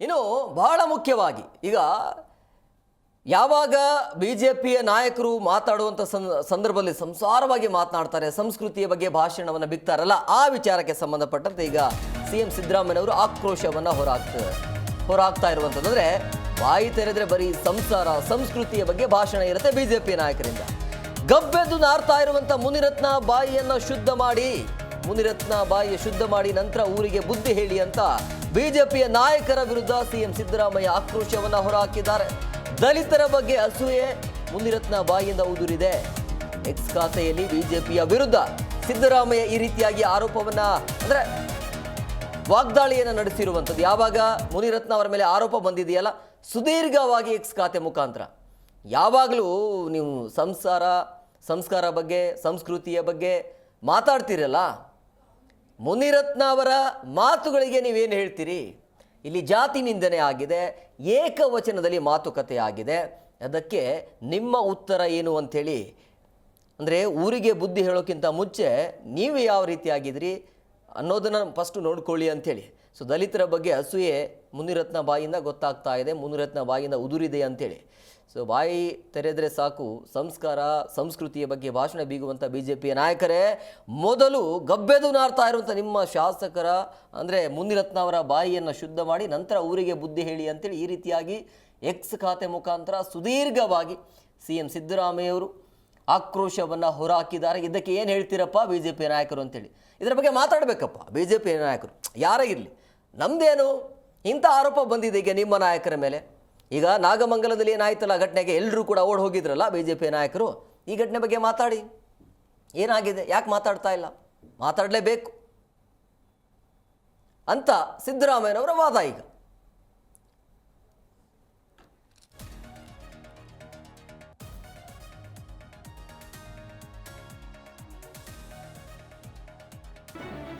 ಇನ್ನು ಬಹಳ ಮುಖ್ಯವಾಗಿ ಈಗ ಯಾವಾಗ ಬಿ ಜೆ ಪಿಯ ನಾಯಕರು ಮಾತಾಡುವಂಥ ಸಂದರ್ಭದಲ್ಲಿ ಸಂಸಾರವಾಗಿ ಮಾತನಾಡ್ತಾರೆ, ಸಂಸ್ಕೃತಿಯ ಬಗ್ಗೆ ಭಾಷಣವನ್ನು ಬಿಕ್ತಾರಲ್ಲ ಆ ವಿಚಾರಕ್ಕೆ ಸಂಬಂಧಪಟ್ಟಂತೆ ಈಗ ಸಿ ಎಂ ಸಿದ್ದರಾಮಯ್ಯವರು ಆಕ್ರೋಶವನ್ನು ಹೊರಹಾಕ್ತಾರೆ ಹೊರಹಾಕ್ತಾ ಇರುವಂಥದ್ದು ಅಂದರೆ ಬಾಯಿ ತೆರೆದ್ರೆ ಬರೀ ಸಂಸಾರ, ಸಂಸ್ಕೃತಿಯ ಬಗ್ಗೆ ಭಾಷಣ ಇರುತ್ತೆ ಬಿ ಜೆ ಪಿ ನಾಯಕರಿಂದ. ಗಬ್ಬೆದ್ದು ನಾರ್ತಾ ಇರುವಂಥ ಮುನಿರತ್ನ ಬಾಯಿಯನ್ನು ಶುದ್ಧ ಮಾಡಿ ಮುನಿರತ್ನ ಬಾಯಿಯ ಶುದ್ಧ ಮಾಡಿ ನಂತರ ಊರಿಗೆ ಬುದ್ಧಿ ಹೇಳಿ ಅಂತ ಬಿಜೆಪಿಯ ನಾಯಕರ ವಿರುದ್ಧ ಸಿಎಂ ಸಿದ್ದರಾಮಯ್ಯ ಆಕ್ರೋಶವನ್ನು ಹೊರಹಾಕಿದ್ದಾರೆ. ದಲಿತರ ಬಗ್ಗೆ ಅಸೂಯೆ ಮುನಿರತ್ನ ಬಾಯಿಯಿಂದ ಉದುರಿದೆ. ಎಕ್ಸ್ ಖಾತೆಯಲ್ಲಿ ಬಿಜೆಪಿಯ ವಿರುದ್ಧ ಸಿದ್ದರಾಮಯ್ಯ ಈ ರೀತಿಯಾಗಿ ಆರೋಪವನ್ನ ಅಂದ್ರೆ ವಾಗ್ದಾಳಿಯನ್ನು ನಡೆಸಿರುವಂಥದ್ದು. ಯಾವಾಗ ಮುನಿರತ್ನ ಅವರ ಮೇಲೆ ಆರೋಪ ಬಂದಿದೆಯಲ್ಲ, ಸುದೀರ್ಘವಾಗಿ ಎಕ್ಸ್ ಖಾತೆ ಮುಖಾಂತರ. ಯಾವಾಗಲೂ ನೀವು ಸಂಸಾರ, ಸಂಸ್ಕಾರ ಬಗ್ಗೆ, ಸಂಸ್ಕೃತಿಯ ಬಗ್ಗೆ ಮಾತಾಡ್ತೀರಲ್ಲ? ಮುನಿರತ್ನ ಅವರ ಮಾತುಗಳಿಗೆ ನೀವೇನು ಹೇಳ್ತೀರಿ? ಇಲ್ಲಿ ಜಾತಿ ನಿಂದನೆ ಆಗಿದೆ, ಏಕವಚನದಲ್ಲಿ ಮಾತುಕತೆ ಆಗಿದೆ. ಅದಕ್ಕೆ ನಿಮ್ಮ ಉತ್ತರ ಏನು ಅಂಥೇಳಿ? ಅಂದರೆ ಊರಿಗೆ ಬುದ್ಧಿ ಹೇಳೋಕ್ಕಿಂತ ಮುಂಚೆ ನೀವು ಯಾವ ರೀತಿ ಆಗಿದ್ರಿ? ಅನ್ನೋದನ್ನು ಫಸ್ಟು ನೋಡ್ಕೊಳ್ಳಿ ಅಂಥೇಳಿ ಸೊ ದಲಿತರ ಬಗ್ಗೆ ಅಸೂಯೆ ಮುನಿರತ್ನ ಬಾಯಿಂದ ಗೊತ್ತಾಗ್ತಾ ಇದೆ, ಮುನಿರತ್ನ ಬಾಯಿಂದ ಉದುರಿದೆ ಅಂಥೇಳಿ ಸೊ ಬಾಯಿ ತೆರೆದರೆ ಸಾಕು, ಸಂಸ್ಕಾರ, ಸಂಸ್ಕೃತಿಯ ಬಗ್ಗೆ ಭಾಷಣ ಬೀಗುವಂಥ ಬಿ ಜೆ ಪಿಯ ನಾಯಕರೇ, ಮೊದಲು ಗಬ್ಬೆದು ನಾರ್ತಾ ಇರುವಂಥ ನಿಮ್ಮ ಶಾಸಕರ, ಅಂದರೆ ಮುನಿರತ್ನ ಅವರ ಬಾಯಿಯನ್ನು ಶುದ್ಧ ಮಾಡಿ ನಂತರ ಊರಿಗೆ ಬುದ್ಧಿ ಹೇಳಿ ಅಂತೇಳಿ ಈ ರೀತಿಯಾಗಿ ಎಕ್ಸ್ ಖಾತೆ ಮುಖಾಂತರ ಸುದೀರ್ಘವಾಗಿ ಸಿ ಎಂ ಸಿದ್ದರಾಮಯ್ಯವರು ಆಕ್ರೋಶವನ್ನು ಹೊರಹಾಕಿದ್ದಾರೆ ಇದಕ್ಕೆ ಏನು ಹೇಳ್ತೀರಪ್ಪ ಬಿ ಜೆ ಪಿ ನಾಯಕರು ಅಂತೇಳಿ. ಇದರ ಬಗ್ಗೆ ಮಾತಾಡಬೇಕಪ್ಪ. ಬಿ ಜೆ ಪಿ ನಾಯಕರು. ಯಾರೇ ಇರಲಿ. ನಮ್ಮದೇನು ಇಂಥ ಆರೋಪ ಬಂದಿದೆ ಈಗ ನಿಮ್ಮ ನಾಯಕರ ಮೇಲೆ. ಈಗ ನಾಗಮಂಗಲದಲ್ಲಿ ಏನಾಯ್ತಲ್ಲ ಘಟನೆಗೆ? ಎಲ್ಲರೂ ಕೂಡ ಓಡ್ ಹೋಗಿದ್ರಲ್ಲ ಬಿ ಜೆ ಪಿ ನಾಯಕರು. ಈ ಘಟನೆ ಬಗ್ಗೆ ಮಾತಾಡಿ. ಏನಾಗಿದೆ? ಯಾಕೆ ಮಾತಾಡ್ತಾ ಇಲ್ಲ? ಮಾತಾಡಲೇಬೇಕು. ಅಂತ ಸಿದ್ದರಾಮಯ್ಯನವರ ವಾದ ಈಗ.